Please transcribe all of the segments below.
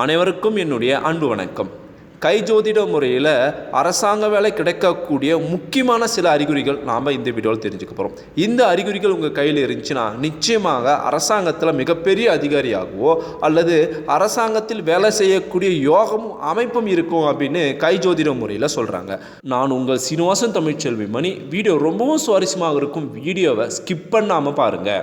அனைவருக்கும் என்னுடைய அன்பு வணக்கம். கை ஜோதிட முறையில் அரசாங்க வேலை கிடைக்கக்கூடிய முக்கியமான சில அறிகுறிகள் நாம் இந்த வீடியோவில் தெரிஞ்சுக்க போகிறோம் இந்த அறிகுறிகள் உங்கள் கையில் இருந்துச்சுன்னா நிச்சயமாக அரசாங்கத்தில் மிகப்பெரிய அதிகாரியாகவோ அல்லது அரசாங்கத்தில் வேலை செய்யக்கூடிய யோகமும் அமைப்பும் இருக்கும் அப்படின்னு கை ஜோதிட முறையில் சொல்கிறாங்க நான் உங்கள் சீனிவாசன் தமிழ்ச்செல்வி மணி. வீடியோ ரொம்பவும் சுவாரஸ்யமாக இருக்கும். வீடியோவை ஸ்கிப் பண்ணாமல் பாருங்கள்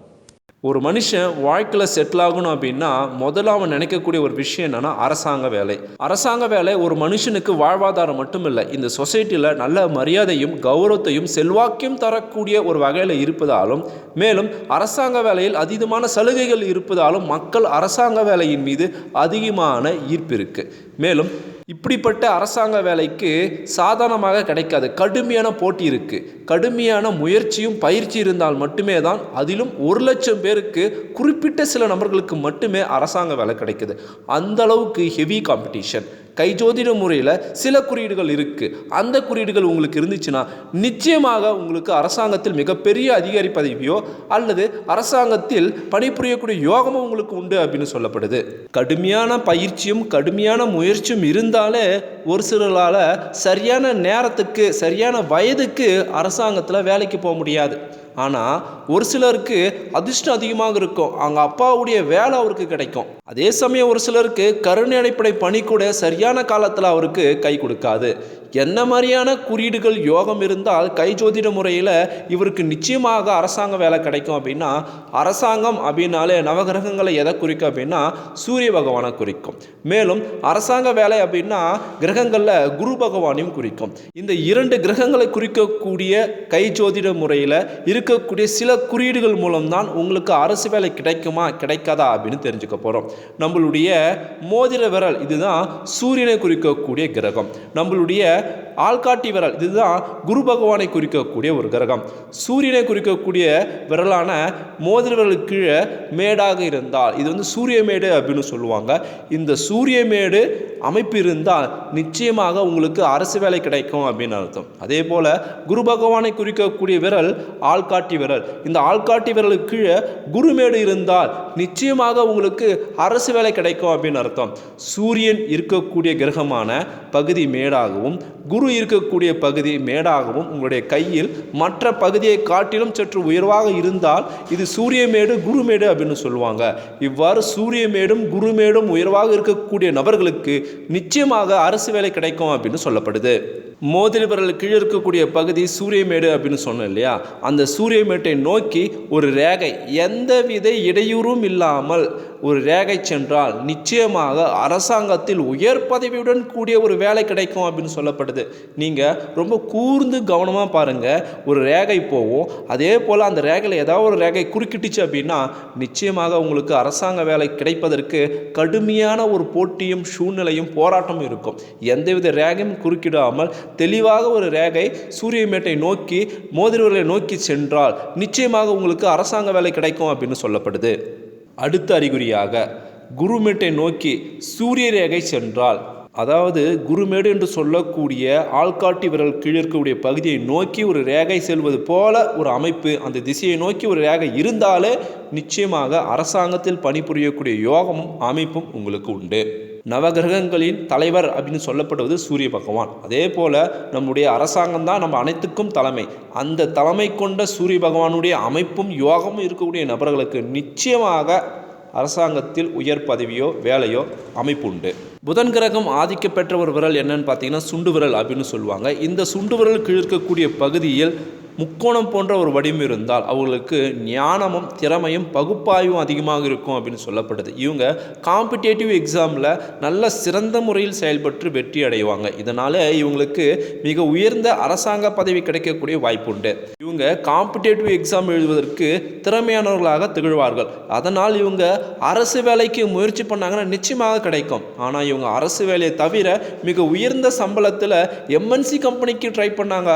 ஒரு மனுஷன் வாழ்க்கையில் செட்டில் ஆகணும் அப்படின்னா முதல்ல அவன் நினைக்கக்கூடிய ஒரு விஷயம் என்னென்னா அரசாங்க வேலை. அரசாங்க வேலை ஒரு மனுஷனுக்கு வாழ்வாதாரம் மட்டும் இல்லை இந்த சொசைட்டியில் நல்ல மரியாதையும் கௌரவத்தையும் செல்வாக்கையும் தரக்கூடிய ஒரு வகையில் இருப்பதாலும் மேலும் அரசாங்க வேலையில் அதீதமான சலுகைகள் இருப்பதாலும் மக்கள் அரசாங்க வேலையின் மீது அதிகமான ஈர்ப்பு இருக்குது மேலும் இப்படிப்பட்ட அரசாங்க வேலைக்கு சாதாரணமாக கிடைக்காது. கடுமையான போட்டி இருக்குது கடுமையான முயற்சியும் பயிற்சி இருந்தால் மட்டுமே தான் அதிலும் ஒரு லட்சம் பேருக்கு குறிப்பிட்ட சில நபர்களுக்கு மட்டுமே அரசாங்க வேலை கிடைக்குது. அந்த அளவுக்கு ஹெவி காம்படிஷன் கைஜோதிட முறையில் சில குறியீடுகள் இருக்குது அந்த குறியீடுகள் உங்களுக்கு இருந்துச்சுன்னா நிச்சயமாக உங்களுக்கு அரசாங்கத்தில் மிகப்பெரிய அதிகாரி பதவியோ அல்லது அரசாங்கத்தில் பணிபுரியக்கூடிய யோகமும் உங்களுக்கு உண்டு அப்படின்னு சொல்லப்படுது. கடுமையான பயிற்சியும் கடுமையான முயற்சியும் இருந்தாலே ஒரு சிலரால் சரியான நேரத்துக்கு சரியான வயதுக்கு அரசாங்கத்தில் வேலைக்கு போக முடியாது. ஆனால் ஒரு சிலருக்கு அதிர்ஷ்டம் அதிகமாக இருக்கும். அவங்க அப்பாவுடைய வேலை அவருக்கு கிடைக்கும். அதே சமயம் ஒரு சிலருக்கு கருணை அடிப்படை பணி கூட சரியான காலத்தில் அவருக்கு கை கொடுக்காது. என்ன மாதிரியான குறியீடுகள் யோகம் இருந்தால் கை ஜோதிட முறையில் இவருக்கு நிச்சயமாக அரசாங்க வேலை கிடைக்கும் அப்படின்னா அரசாங்கம் அப்படின்னாலே நவகிரகங்களை எதை குறிக்கும் அப்படின்னா சூரிய பகவானை குறிக்கும். மேலும் அரசாங்க வேலை அப்படின்னா கிரகங்களில் குரு பகவானையும் குறிக்கும். இந்த இரண்டு கிரகங்களை குறிக்கக்கூடிய கை ஜோதிட முறையில் இருக்கக்கூடிய சில குறியீடுகள் மூலம்தான் உங்களுக்கு அரசு வேலை கிடைக்குமா கிடைக்காதா அப்படின்னு தெரிஞ்சுக்க போகிறோம் நம்மளுடைய மோதிர விரல் இதுதான் சூரியனை குறிக்கக்கூடிய கிரகம். நம்மளுடைய ஆள்காட்டி விரல் இதுதான் குரு பகவானை குறிக்கக்கூடிய ஒரு கிரகம். சூரியனை குறிக்கக்கூடிய விரலான மோதிர விரல் கீழே மேடாக இருந்தால் இது வந்து சூரிய மேடு அப்படின்னு சொல்லுவாங்க. இந்த சூரிய மேடு அமைப்பு இருந்தால் நிச்சயமாக உங்களுக்கு அரசு வேலை கிடைக்கும் அப்படின்னு அர்த்தம். அதே போல் குரு பகவானை குறிக்கக்கூடிய விரல் ஆள்காட்டி விரல். இந்த ஆள்காட்டி விரலுக்கு கீழே குருமேடு இருந்தால் நிச்சயமாக உங்களுக்கு அரசு வேலை கிடைக்கும் அப்படின்னு அர்த்தம். சூரியன் இருக்கக்கூடிய கிரகமான பகுதி மேடாகவும் குரு இருக்கக்கூடிய பகுதி மேடாகவும் உங்களுடைய கையில் மற்ற பகுதியை காட்டிலும் சற்று உயர்வாக இருந்தால் இது சூரியமேடு குருமேடு அப்படின்னு சொல்லுவாங்க. இவ்வாறு சூரியமேடும் குருமேடும் உயர்வாக இருக்கக்கூடிய நபர்களுக்கு நிச்சயமாக அரசு வேலை கிடைக்கும் அப்படின்னு சொல்லப்படுது. மோதிரி விரல் கீழே இருக்கக்கூடிய பகுதி சூரியமேடு அப்படின்னு சொன்னேன் இல்லையா? அந்த சூரியமேட்டை நோக்கி ஒரு ரேகை எந்தவித இடையூறும் இல்லாமல் ஒரு ரேகை சென்றால் நிச்சயமாக அரசாங்கத்தில் உயர் பதவியுடன் கூடிய ஒரு வேலை கிடைக்கும் அப்படின்னு சொல்லப்படுது. நீங்கள் ரொம்ப கூர்ந்து கவனமாக பாருங்கள் ஒரு ரேகை போகும் அதே போல் அந்த ரேகையில் ஏதாவது ஒரு ரேகை குறுக்கிட்டுச்சு அப்படின்னா நிச்சயமாக உங்களுக்கு அரசாங்க வேலை கிடைப்பதற்கு கடுமையான ஒரு போட்டியும் சூழ்நிலையும் போராட்டமும் இருக்கும். எந்தவித ரேகையும் குறுக்கிடாமல் தெளிவாக ஒரு ரேகை சூரியமேட்டை நோக்கி மோதிரவர்களை நோக்கி சென்றால் நிச்சயமாக உங்களுக்கு அரசாங்க வேலை கிடைக்கும் அப்படின்னு சொல்லப்படுது. அடுத்த அறிகுறியாக குருமேட்டை நோக்கி சூரிய ரேகை சென்றால் அதாவது குருமேடு என்று சொல்லக்கூடிய ஆள்காட்டி விரல் கீழே இருக்கக்கூடிய பகுதியை நோக்கி ஒரு ரேகை செல்வது போல ஒரு அமைப்பு அந்த திசையை நோக்கி ஒரு ரேகை இருந்தாலே நிச்சயமாக அரசாங்கத்தில் பணிபுரியக்கூடிய யோகமும் அமைப்பும் உங்களுக்கு உண்டு. நவகிரகங்களின் தலைவர் அப்படின்னு சொல்லப்படுவது சூரிய பகவான். அதே போல் நம்முடைய அரசாங்கம் தான் நம்ம அனைத்துக்கும் தலைமை. அந்த தலைமை கொண்ட சூரிய பகவானுடைய அமைப்பும் யோகமும் இருக்கக்கூடிய நபர்களுக்கு நிச்சயமாக அரசாங்கத்தில் உயர் பதவியோ வேலையோ அமைப்பு உண்டு. புதன் கிரகம் ஆதிக்க பெற்ற ஒரு விரல் என்னன்னு பார்த்தீங்கன்னா சுண்டு விரல் அப்படின்னு சொல்லுவாங்க. இந்த சுண்டு விரல் கீழ் இருக்கக்கூடிய பகுதியில் முக்கோணம் போன்ற ஒரு வடிவம் இருந்தால் அவங்களுக்கு ஞானமும் திறமையும் பகுப்பாய்வும் அதிகமாக இருக்கும் அப்படின்னு சொல்லப்படுது. இவங்க காம்படேட்டிவ் எக்ஸாமில் நல்ல சிறந்த முறையில் செயல்பட்டு வெற்றி அடைவாங்க. இதனால் இவங்களுக்கு மிக உயர்ந்த அரசாங்க பதவி கிடைக்கக்கூடிய வாய்ப்பு உண்டு. இவங்க காம்படேட்டிவ் எக்ஸாம் எழுதுவதற்கு திறமையானவர்களாக திகழ்வார்கள். அதனால் இவங்க அரசு வேலைக்கு முயற்சி பண்ணாங்கன்னா நிச்சயமாக கிடைக்கும். ஆனால் இவங்க அரசு வேலையை தவிர மிக உயர்ந்த சம்பளத்தில் எம்என்சி கம்பெனிக்கு ட்ரை பண்ணாங்க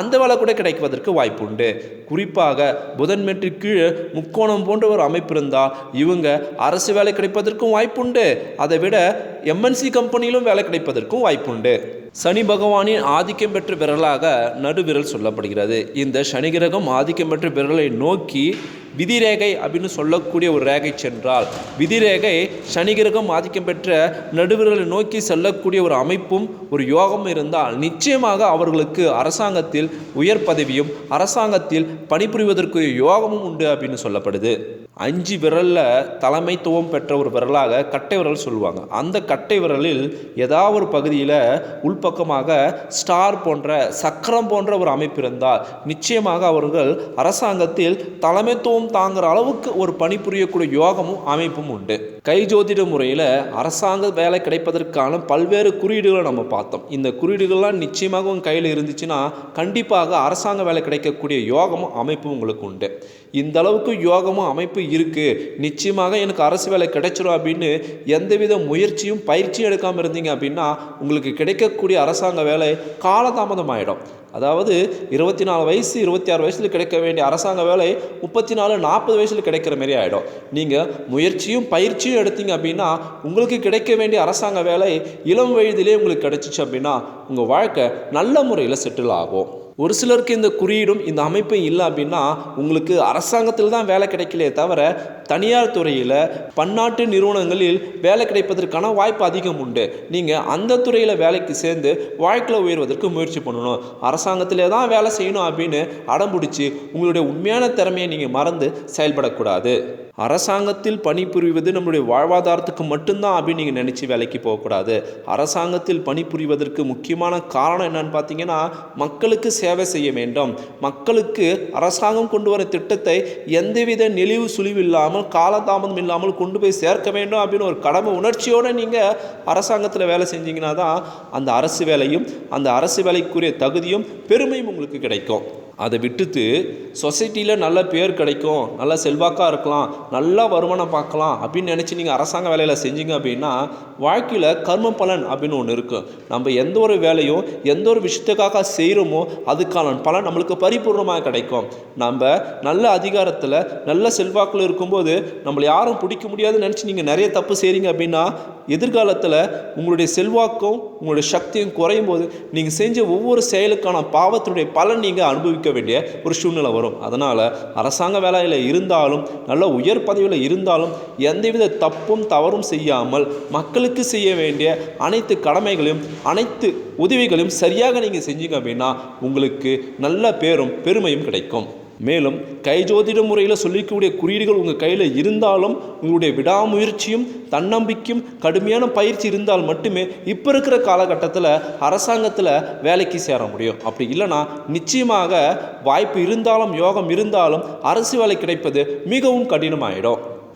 அந்த வேலை கூட கிடைப்பதற்கு கிடைப்பதற்கு வாய்ப்புண்டு. குறிப்பாக புதன் மேட்டு கீழே முக்கோணம் போன்ற ஒரு அமைப்பு இருந்தால் இவங்க அரசு வேலை கிடைப்பதற்கும் வாய்ப்புண்டு. அதை விட எம்என்சி கம்பெனியிலும் வேலை கிடைப்பதற்கும் வாய்ப்புண்டு. சனி பகவானின் ஆதிக்கம் பெற்ற விரலாக நடுவிரல் சொல்லப்படுகிறது. இந்த சனி கிரகம் ஆதிக்கம் பெற்ற விரலை நோக்கி விதிரேகை அப்படின்னு சொல்லக்கூடிய ஒரு ரேகை சென்றால் விதிரேகை சனி கிரகம் ஆதிக்கம் பெற்ற நடுவிரலை நோக்கி செல்லக்கூடிய ஒரு அமைப்பும் ஒரு யோகம் இருந்தால் நிச்சயமாக அவர்களுக்கு அரசாங்கத்தில் உயர் பதவியும் அரசாங்கத்தில் பணிபுரிவதற்கு யோகமும் உண்டு அப்படின்னு சொல்லப்படுது. அஞ்சு விரலில் தலைமைத்துவம் பெற்ற ஒரு விரலாக கட்டை விரல் சொல்லுவாங்க. அந்த கட்டை விரலில் ஏதாவது ஒரு பகுதியில் உள்பக்கமாக ஸ்டார் போன்ற சக்கரம் போன்ற ஒரு அமைப்பு இருந்தால் நிச்சயமாக அவர்கள் அரசாங்கத்தில் தலைமைத்துவம் தாங்குகிற அளவுக்கு ஒரு பணிபுரியக்கூடிய யோகமும் அமைப்பும் உண்டு. கை ஜோதிட முறையில் அரசாங்க வேலை கிடைப்பதற்கான பல்வேறு குறியீடுகளை நம்ம பார்த்தோம். இந்த குறியீடுகள்லாம் நிச்சயமாக உங்கள் கையில் இருந்துச்சுன்னா கண்டிப்பாக அரசாங்க வேலை கிடைக்கக்கூடிய யோகமும் அமைப்பும் உங்களுக்கு உண்டு. இந்த அளவுக்கு யோகமும் அமைப்பு இருக்குது நிச்சயமாக எனக்கு அரசு வேலை கிடைச்சிடும் அப்படின்னு எந்தவித முயற்சியும் பயிற்சியும் எடுக்காமல் இருந்தீங்க அப்படின்னா உங்களுக்கு கிடைக்கக்கூடிய அரசாங்க வேலை காலதாமதம் ஆகிடும் அதாவது இருபத்தி நாலு வயசு இருபத்தி ஆறு வயசில் கிடைக்க வேண்டிய அரசாங்க வேலை முப்பத்தி நாலு நாற்பது வயசில் கிடைக்கிற மாரி ஆகிடும் நீங்கள் முயற்சியும் பயிற்சியும் எடுத்தீங்க அப்படின்னா உங்களுக்கு கிடைக்க வேண்டிய அரசாங்க வேலை இளம் வயதிலே உங்களுக்கு கிடைச்சிச்சு அப்படின்னா உங்கள் வாழ்க்கை நல்ல முறையில் செட்டில் ஆகும். ஒரு சிலருக்கு இந்த குறியீடும் இந்த அமைப்பும் இல்லை அப்படின்னா உங்களுக்கு அரசாங்கத்தில் தான் வேலை கிடைக்கலையே தவிர தனியார் துறையில் பன்னாட்டு நிறுவனங்களில் வேலை கிடைப்பதற்கான வாய்ப்பு அதிகம் உண்டு. நீங்கள் அந்த துறையில் வேலைக்கு சேர்ந்து வாழ்க்கையில் உயர்வதற்கு முயற்சி பண்ணணும். அரசாங்கத்திலே தான் வேலை செய்யணும் அப்படின்னு அடம்பிடிச்சு உங்களுடைய உண்மையான திறமையை நீங்கள் மறந்து செயல்படக்கூடாது. அரசாங்கத்தில் பணிபுரிவது நம்மளுடைய வாழ்வாதாரத்துக்கு மட்டும்தான் அப்படின்னு நீங்கள் நினச்சி வேலைக்கு போகக்கூடாது. அரசாங்கத்தில் பணிபுரிவதற்கு முக்கியமான காரணம் என்னன்னு பார்த்தீங்கன்னா மக்களுக்கு சேவை செய்ய வேண்டும். மக்களுக்கு அரசாங்கம் கொண்டு வர திட்டத்தை எந்தவித நெளிவு சுழிவு இல்லாமல் காலதாமதம் இல்லாமல் கொண்டு போய் சேர்க்க வேண்டும் அப்படின்னு ஒரு கடமை உணர்ச்சியோடு நீங்கள் அரசாங்கத்தில் வேலை செஞ்சீங்கன்னா தான் அந்த அரசு வேலையும் அந்த அரசு வேலைக்குரிய தகுதியும் பெருமையும் உங்களுக்கு கிடைக்கும். அதை விட்டுட்டு சொசைட்டியில் நல்ல பேர் கிடைக்கும் நல்ல செல்வாக்காக இருக்கலாம் நல்லா வருமானம் பார்க்கலாம் அப்படின்னு நினச்சி நீங்கள் அரசாங்க வேலையில் செஞ்சீங்க அப்படின்னா வாழ்க்கையில் கர்ம பலன் அப்படின்னு ஒன்று இருக்கும் நம்ம எந்த ஒரு வேலையும் எந்த ஒரு விஷயத்துக்காக செய்கிறோமோ அதுக்கான பலன் நம்மளுக்கு பரிபூர்ணமாக கிடைக்கும். நம்ம நல்ல அதிகாரத்தில் நல்ல செல்வாக்கில் இருக்கும்போது நம்மளை யாரும் பிடிக்க முடியாதுன்னு நினச்சி நீங்கள் நிறைய தப்பு செய்கிறீங்க அப்படின்னா எதிர்காலத்தில் உங்களுடைய செல்வாக்கும் உங்களுடைய சக்தியும் குறையும் போது நீங்கள் செஞ்ச ஒவ்வொரு செயலுக்கான பாவத்தினுடைய பலன் நீங்கள் அனுபவிக்க வேண்டிய ஒரு சூழ்நிலை வரும். அதனால் அரசாங்க வேலையில் இருந்தாலும் நல்ல உயர் பதவியில் இருந்தாலும் எந்தவித தப்பும் தவறும் செய்யாமல் மக்களுக்கு செய்ய வேண்டிய அனைத்து கடமைகளையும் அனைத்து உதவிகளையும் சரியாக நீங்கள் செஞ்சீங்க அப்படின்னா உங்களுக்கு நல்ல பேரும் பெருமையும் கிடைக்கும். மேலும் கைஜோதிட முறையில் சொல்லிக்கக்கூடிய குறியீடுகள் உங்கள் கையில் இருந்தாலும் உங்களுடைய விடாமுயற்சியும் தன்னம்பிக்கையும் கடுமையான பயிற்சி இருந்தால் மட்டுமே இப்போ இருக்கிற காலகட்டத்தில் அரசாங்கத்தில் வேலைக்கு சேர முடியும். அப்படி இல்லைன்னா நிச்சயமாக வாய்ப்பு இருந்தாலும் யோகம் இருந்தாலும் அரசு வேலை கிடைப்பது மிகவும் கடினமாயிடும்.